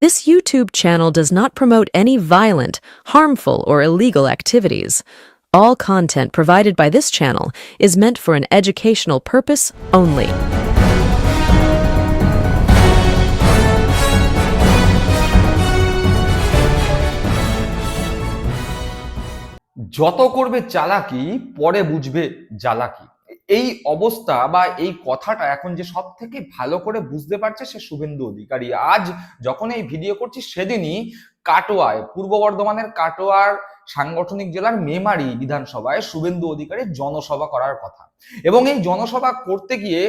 This YouTube channel does not promote any violent, harmful, or illegal activities. All content provided by this channel is meant for an educational purpose only. যত করবে চালাকি পরে বুঝবে জ্বালাকি এই অবস্থা বা এই কথাটা এখন যে সব থেকে ভালো করে বুঝতে পারছে সে শুভেন্দু অধিকারী। আজ যখন এই ভিডিও করছি সেদিনই কাটোয়ায়, পূর্ব বর্ধমানের কাটোয়ার সাংগঠনিক জেলার মেমারি বিধানসভায় শুভেন্দু অধিকারী জনসভা করার কথা। এবং এই জনসভা করতে গিয়ে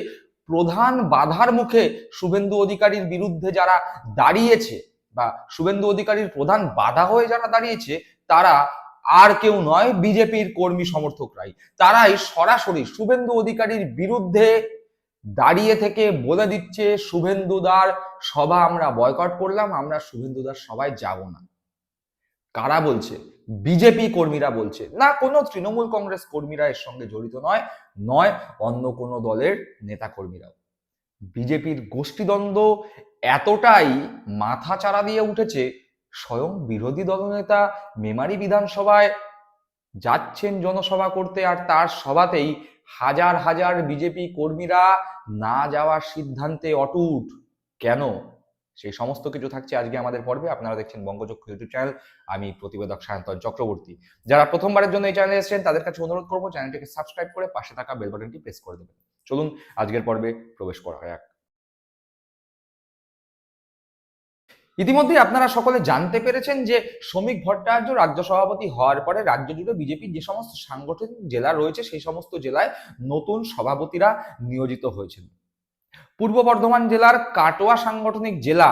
প্রধান বাধার মুখে শুভেন্দু অধিকারীর বিরুদ্ধে যারা দাঁড়িয়েছে বা শুভেন্দু অধিকারীর প্রধান বাধা হয়ে যারা দাঁড়িয়েছে, তারা আর কেউ নয় বিজেপির কর্মী সমর্থকরাই। তারাই সরাসরি শুভেন্দু অধিকারীর বিরুদ্ধে দাঁড়িয়ে থেকে বলে দিচ্ছে শুভেন্দুদার সভা আমরা বয়কট করলাম, আমরা শুভেন্দুদার সভায় যাব না। কারা বলছে? বিজেপি কর্মীরা বলছে। না, কোনো তৃণমূল কংগ্রেস কর্মীরা এর সঙ্গে জড়িত নয় নয়, অন্য কোনো দলের নেতা কর্মীরাও বিজেপির গোষ্ঠীদ্বন্দ্ব এতটাই মাথা চারা দিয়ে উঠেছে স্বয়ং বিরোধী দলনেতা মেমারি বিধানসভায় যাচ্ছেন জনসভা করতে আর তার সভাতেই হাজার হাজার বিজেপি কর্মীরা না যাওয়ার সিদ্ধান্তে অটুট। কেন? সেই সমস্ত কিছু থাকছে আজকে আমাদের পর্বে। আপনারা দেখছেন বঙ্গচক্র ইউটিউব চ্যানেল। আমি প্রতিবেদক সায়ন্তন চক্রবর্তী। যারা প্রথমবারের জন্য এই চ্যানেলে এসেছেন, তাদের কাছে অনুরোধ করব চ্যানেলটিকে সাবস্ক্রাইব করে পাশে থাকা বেল বাটনটি প্রেস করে দেবেন। চলুন আজকের পর্বে প্রবেশ করা যাক। ইতিমধ্যে আপনারা সকলে জানতে পেরেছেন যে শ্রমিক ভট্টাচার্য রাজ্য সভাপতি হওয়ার পরে রাজ্য জুড়ে বিজেপির যে সমস্ত সাংগঠনিক জেলা রয়েছে, সেই সমস্ত জেলায় নতুন সভাপতিরা নিয়োজিত হয়েছেন। পূর্ব বর্ধমান জেলার কাটোয়া সাংগঠনিক জেলা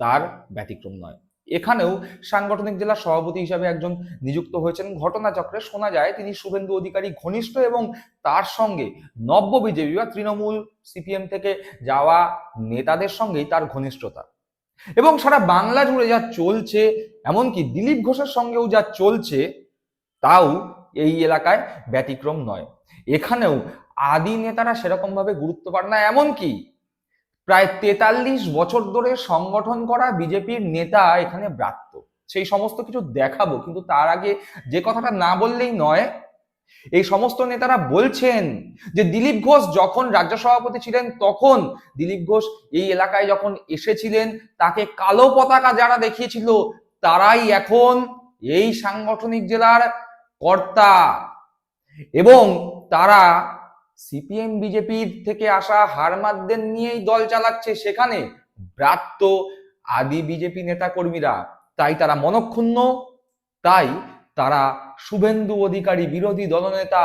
তার ব্যতিক্রম নয়। এখানেও সাংগঠনিক জেলার সভাপতি হিসাবে একজন নিযুক্ত হয়েছেন। ঘটনাচক্রে শোনা যায়, তিনি শুভেন্দু অধিকারী ঘনিষ্ঠ এবং তার সঙ্গে নব্য বিজেপি বা তৃণমূল সিপিএম থেকে যাওয়া নেতাদের সঙ্গেই তার ঘনিষ্ঠতা। এবং সারা বাংলা জুড়ে যা চলছে, এমনকি দিলীপ ঘোষের সঙ্গেও যা চলছে, তাও এই এলাকায় ব্যতিক্রম নয়। এখানেও আদি নেতারা সেরকম ভাবে গুরুত্ব পান না, এমনকি প্রায় তেতাল্লিশ বছর ধরে সংগঠন করা বিজেপির নেতা এখানে ব্রাত্য। সেই সমস্ত কিছু দেখাবো, কিন্তু তার আগে যে কথাটা না বললেই নয় এই সমস্ত নেতারা বলছেন যে দিলীপ ঘোষ যখন রাজ্য সভাপতি ছিলেন তখন দিলীপ ঘোষ এই এলাকায় যখন এসেছিলেন, তাকে কালো পতাকা যারা দেখিয়েছিল, তারাই এখন এই সাংগঠনিক জেলার কর্তা। এবং তারা সিপিএম বিজেপির থেকে আসা হারমাদদের নিয়েই দল চালাচ্ছে, সেখানে ব্রাত্য আদি বিজেপি নেতা কর্মীরা তাই তারা মনক্ষুণ্ণ, তাই তারা শুভেন্দু অধিকারী বিরোধী দলনেতা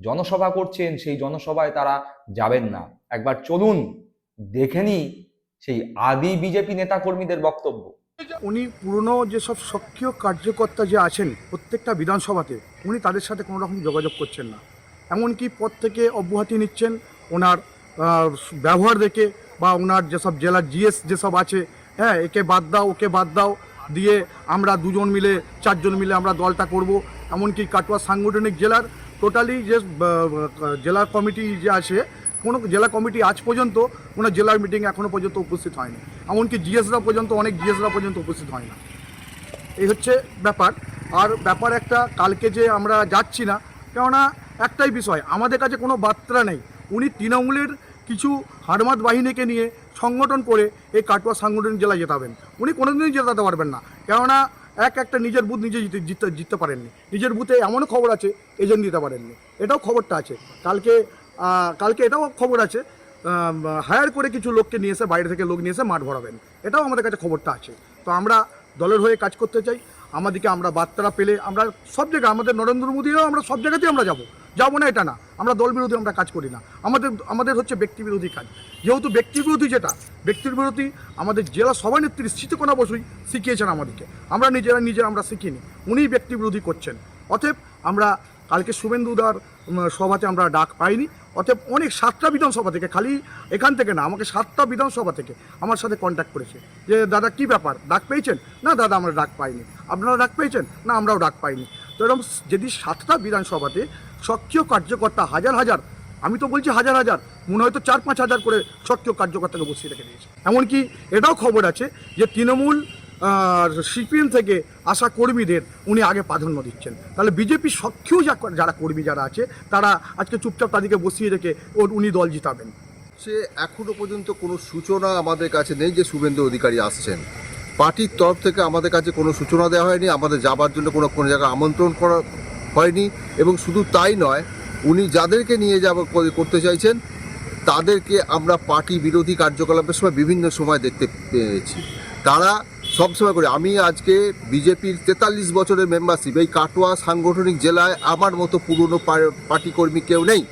জনসভা করছেন, সেই জনসভায় তারা যাবেন না। একবার চলুন, দেখে নি সেই আদি বিজেপি নেতা কর্মীদের বক্তব্য। উনি পুরনো যেসব সক্রিয় কার্যকর্তা যে আছেন প্রত্যেকটা বিধানসভাতে, উনি তাদের সাথে কোনো রকম যোগাযোগ করছেন না। এমনকি পদ থেকে অব্যাহতি নিচ্ছেন ওনার ব্যবহার দেখে বা ওনার যেসব জেলার জিএস যেসব আছে হ্যাঁ একে বাদ দাও, ওকে বাদ দাও, দিয়ে আমরা দুজন মিলে, চারজন মিলে আমরা দলটা করব। এমনকি কাটোয়া সাংগঠনিক জেলার টোটালি যে জেলা কমিটি যে আছে, কোনো জেলা কমিটি আজ পর্যন্ত কোনো জেলার মিটিং এখনও পর্যন্ত উপস্থিত হয়নি। এমনকি জিএসরা পর্যন্ত, অনেক জিএসরা পর্যন্ত উপস্থিত হয় না এই হচ্ছে ব্যাপার। আর ব্যাপার একটা, কালকে যে আমরা যাচ্ছি না, কেননা একটাই বিষয়, আমাদের কাছে কোনো বার্তা নেই। উনি তৃণমূলের কিছু হারমাত বাহিনীকে নিয়ে সংগঠন করে এই কাটোয়া সাংগঠনিক জেলায় জেতাবেন। উনি কোনোদিনই জেতাতে পারবেন না। কেননা এক একটা নিজের বুথ নিজে জিতে জিততে জিততে পারেননি। নিজের বুথে এমনও খবর আছে এজেন্ট দিতে পারেননি। এটাও খবরটা আছে। কালকে কালকে এটাও খবর আছে হায়ার করে কিছু লোককে নিয়ে এসে বাইরে থেকে লোক নিয়ে এসে মাঠ ভরাবেন। এটাও আমাদের কাছে খবরটা আছে। তো আমরা দলের হয়ে কাজ করতে চাই। আমাদেরকে আমরা বার্তারা পেলে আমরা সব জায়গায়, আমাদের নরেন্দ্র মোদীও আমরা সব জায়গাতেই আমরা যাব। যাব না এটা না। আমরা দল বিরোধী আমরা কাজ করি না। আমাদের আমাদের হচ্ছে ব্যক্তি বিরোধী কাজ। যেহেতু ব্যক্তি বিরোধী যেটা ব্যক্তির বিরোধী আমাদের জেলা সভানেত্রী স্মৃতিকোনা বসুই শিখিয়েছেন আমাদেরকে। আমরা নিজেরা নিজেরা আমরা শিখিনি। উনিই ব্যক্তি বিরোধী করছেন। অতএব আমরা কালকে শুভেন্দুদার সভাতে আমরা ডাক পাইনি। অতএব অনেক সাতটা বিধানসভা থেকে, খালি এখান থেকে না, আমাকে সাতটা বিধানসভা থেকে আমার সাথে কন্ট্যাক্ট করেছে। যে, দাদা, কি ব্যাপার? ডাক পেয়েছেন? না, দাদা, আমরা ডাক পাইনি। আপনারা ডাক পেয়েছেন? না, আমরাও ডাক পাইনি। তো এরকম যদি সাতটা বিধানসভাতে সক্রিয় কার্যকর্তা হাজার হাজার, আমি তো বলছি হাজার হাজার, মনে হয়তো চার পাঁচ হাজার করে সক্রিয় কার্যকর্তাকে বসিয়ে রেখে দিয়েছে। এমনকি এটাও খবর আছে যে, তৃণমূল সিপিএম থেকে আসা কর্মীদের উনি আগে প্রাধান্য দিচ্ছেন। তাহলে বিজেপি সক্ষেও যারা কর্মী যারা আছে, তারা আজকে চুপচাপ তাদেরকে বসিয়ে রেখে ওর উনি দল জিতাবেন। সে এখনও পর্যন্ত কোনো সূচনা আমাদের কাছে নেই যে শুভেন্দু অধিকারী আসছেন। পার্টির তরফ থেকে আমাদের কাছে কোনো সূচনা দেওয়া হয়নি, আমাদের যাবার জন্য কোনো কোনো জায়গায় আমন্ত্রণ করা হয়নি। এবং শুধু তাই নয়, উনি যাদেরকে নিয়ে যাব করতে চাইছেন, তাদেরকে আমরা পার্টি বিরোধী কার্যকলাপের সময় বিভিন্ন সময় দেখতে পেয়েছি। তারা সবসময় করে। আমি আজকে বিজেপির তেতাল্লিশ বছরের মেম্বারশিপ এই কাটোয়া সাংগঠনিক জেলায় আমার মতো পুরনো পার্টি কর্মী কেউ নেই।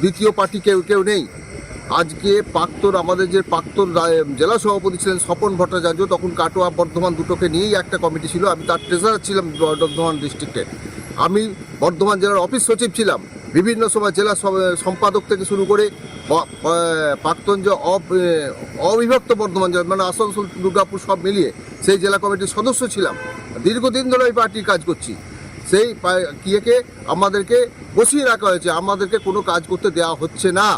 দ্বিতীয় পার্টি কেউ কেউ নেই। আজকে প্রাক্তন, আমাদের যে প্রাক্তন জেলা সভাপতি ছিলেন স্বপন ভট্টাচার্য, তখন কাটোয়া বর্ধমান দুটোকে নিয়েই একটা কমিটি ছিল। আমি তার ট্রেজারার ছিলাম বর্ধমান ডিস্ট্রিক্টের আমি বর্ধমান জেলার অফিস সচিব ছিলাম। বিভিন্ন সময় জেলা সম্পাদক থেকে শুরু করে প্রাক্তন যে অবিভক্ত বর্ধমান জেলা মানে আসানসোল, দুর্গাপুর সব মিলিয়ে সেই জেলা কমিটির সদস্য ছিলাম। দীর্ঘদিন ধরে ওই পার্টির কাজ করছি। সেই ইয়েকে আমাদেরকে বসিয়ে রাখা হয়েছে, আমাদেরকে কোনো কাজ করতে দেওয়া হচ্ছে না।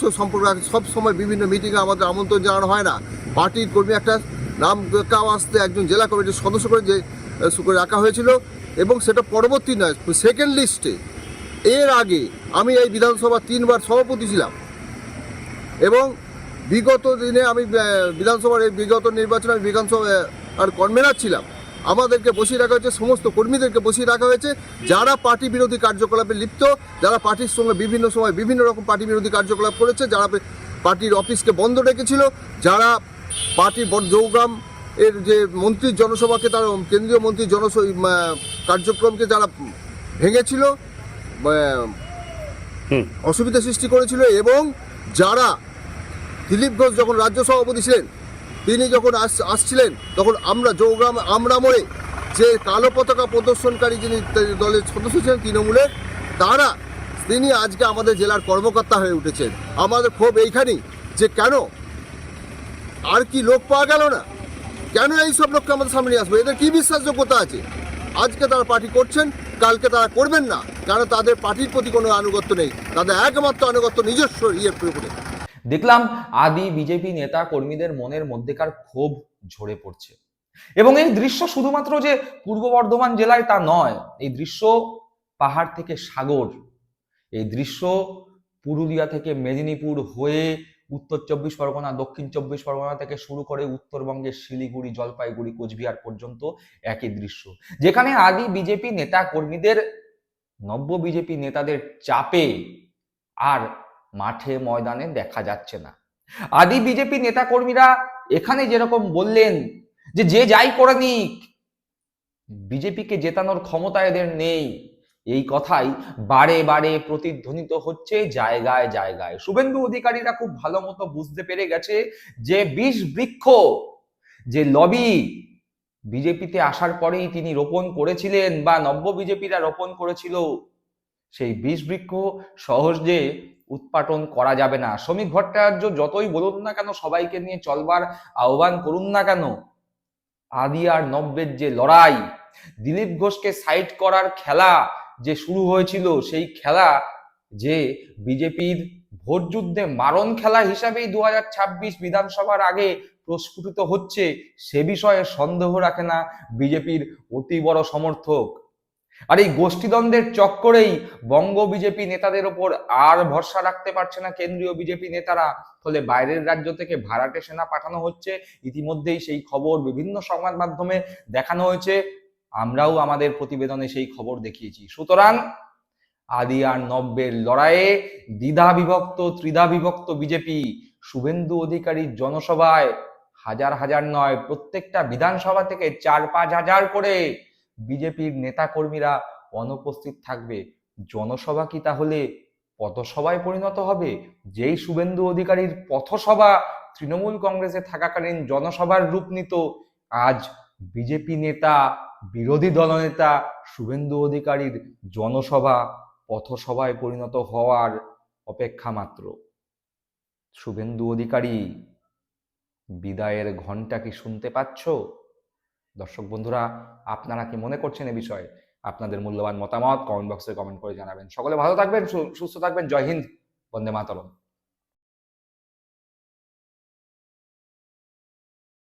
সঙ্গে সম্পর্ক সব সময় বিভিন্ন মিটিংয়ে আমাদের আমন্ত্রণ জানানো হয় না। পার্টির কর্মী একটা নাম কাও আসতে একজন জেলা কমিটির সদস্য করে যে রাখা হয়েছিল, এবং সেটা পরবর্তী নয় সেকেন্ড লিস্টে এর আগে আমি এই বিধানসভা তিনবার সভাপতি ছিলাম। এবং বিগত দিনে আমি বিধানসভার এই বিগত নির্বাচনে আমি বিধানসভা আর কনভেনার ছিলাম। আমাদেরকে বসিয়ে রাখা হয়েছে, সমস্ত কর্মীদেরকে বসিয়ে রাখা হয়েছে, যারা পার্টি বিরোধী কার্যকলাপে লিপ্ত, যারা পার্টির সঙ্গে বিভিন্ন সময় বিভিন্ন রকম পার্টি বিরোধী কার্যকলাপ করেছে, যারা পার্টির অফিসকে বন্ধ রেখেছিল, যারা পার্টির জৌগ্রাম এর যে মন্ত্রীর জনসভাকে, তারা কেন্দ্রীয় মন্ত্রীর জনস কার্যক্রমকে যারা ভেঙেছিল অসুবিধা সৃষ্টি করেছিল এবং যারা দিলীপ ঘোষ যখন রাজ্য সভাপতি ছিলেন তিনি যখন আস- আসছিলেন তখন আমরা জৌগ্রাম আমরা মোড়ে যে কালো পতাকা প্রদর্শনকারী যিনি দলের সদস্য ছিলেন তৃণমূলের তারা তিনি আজকে আমাদের জেলার কর্মকর্তা হয়ে উঠেছেন। আমাদের ক্ষোভ এইখানেই যে কেন? আর কি লোক পাওয়া গেল না? কেন এই সব লোককে আমাদের সামনে আসবে? এদের কি বিশ্বাসযোগ্যতা আছে? আজকে তারা পার্টি করছেন কালকে তারা করবেন না কারণ তাদের পার্টির প্রতি কোনো আনুগত্য নেই। তাদের একমাত্র আনুগত্য নিজস্ব ইয়ের উপরে। দেখলাম আদি বিজেপি নেতা কর্মীদের মনের মধ্যেকার ক্ষোভ ঝরে পড়ছে। এবং এই দৃশ্য শুধুমাত্র যে পূর্ব বর্ধমান জেলায় তা নয়, এই দৃশ্য পাহাড় থেকে সাগর, এই দৃশ্য পুরুলিয়া থেকে মেদিনীপুর হয়ে উত্তর চব্বিশ পরগনা, দক্ষিণ চব্বিশ পরগনা থেকে শুরু করে উত্তরবঙ্গের শিলিগুড়ি, জলপাইগুড়ি, কোচবিহার পর্যন্ত একই দৃশ্য। যেখানে আদি বিজেপি নেতা কর্মীদের, নব্য বিজেপি নেতাদের চাপে আর মাঠে ময়দানে দেখা যাচ্ছে না। আদি বিজেপি নেতাকর্মীরা এখানে যেরকম বললেন যে যে যাই করে নিক, বিজেপিকে জেতানোর ক্ষমতা এদের নেই। এই কথাই বারে বারে প্রতিধ্বনিত হচ্ছে জায়গায় জায়গায়। শুভেন্দু অধিকারীরা খুব ভালো মতো বুঝতে পেরে গেছে যে বিষ বৃক্ষ, যে লবি বিজেপিতে আসার পরেই তিনি রোপণ করেছিলেন বা নব্য বিজেপিরা রোপণ করেছিল, সেই বিষ বৃক্ষ সহজে উৎপাটন করা যাবে না। শ্রমিক ভট্টাচার্য যতই বলুন না কেন, সবাইকে নিয়ে চলবার আহ্বান করুন না কেন, আদি আর নব্যের যে লড়াই, দিলীপ ঘোষকে সাইড করার খেলা যে শুরু হয়েছিল সেই খেলা যে বিজেপির ভোট যুদ্ধে মারণ খেলা হিসাবেই দু হাজার ছাব্বিশ বিধানসভার আগে প্রস্ফুটিত হচ্ছে, সে বিষয়ে সন্দেহ রাখে না বিজেপির অতি বড় সমর্থক। আর এই গোষ্ঠীদ্বন্দ্বের চক্করেই বঙ্গ বিজেপি নেতাদের ওপর আর ভরসা রাখতে পারছে না কেন্দ্রীয় বিজেপি নেতারা। ফলে বাইরের রাজ্য থেকে ভাড়াটে সেনা পাঠানো হচ্ছে। ইতিমধ্যেই সেই খবর বিভিন্ন সংবাদ মাধ্যমে দেখানো হয়েছে। আমরাও আমাদের প্রতিবেদনে সেই খবর দেখিয়েছি। সুতরাং আদি আর নব্যের লড়াইয়ে দ্বিধা বিভক্ত, ত্রিধা বিভক্ত বিজেপি শুভেন্দু অধিকারীর জনসভায় হাজার হাজার নয়, প্রত্যেকটা বিধানসভা থেকে চার পাঁচ হাজার করে বিজেপির নেতাকর্মীরা অনুপস্থিত থাকবে। জনসভা কি তাহলে পথসভায় পরিণত হবে? যেই শুভেন্দু অধিকারীর পথসভা তৃণমূল কংগ্রেসে থাকাকালীন জনসভার রূপ নিত, আজ বিজেপি নেতা বিরোধী দলনেতা শুভেন্দু অধিকারীর জনসভা পথসভায় পরিণত হওয়ার অপেক্ষা মাত্র। শুভেন্দু অধিকারী, বিদায়ের ঘণ্টা কি শুনতে পাচ্ছ? দর্শক বন্ধুরা, আপনারা কি মনে করছেন এ বিষয়ে? আপনাদের মূল্যবান মতামত কমেন্ট বক্সে কমেন্ট করে জানাবেন। সকলে ভালো থাকবেন সুস্থ থাকবেন। জয় হিন্দ, বন্দে মাতরম।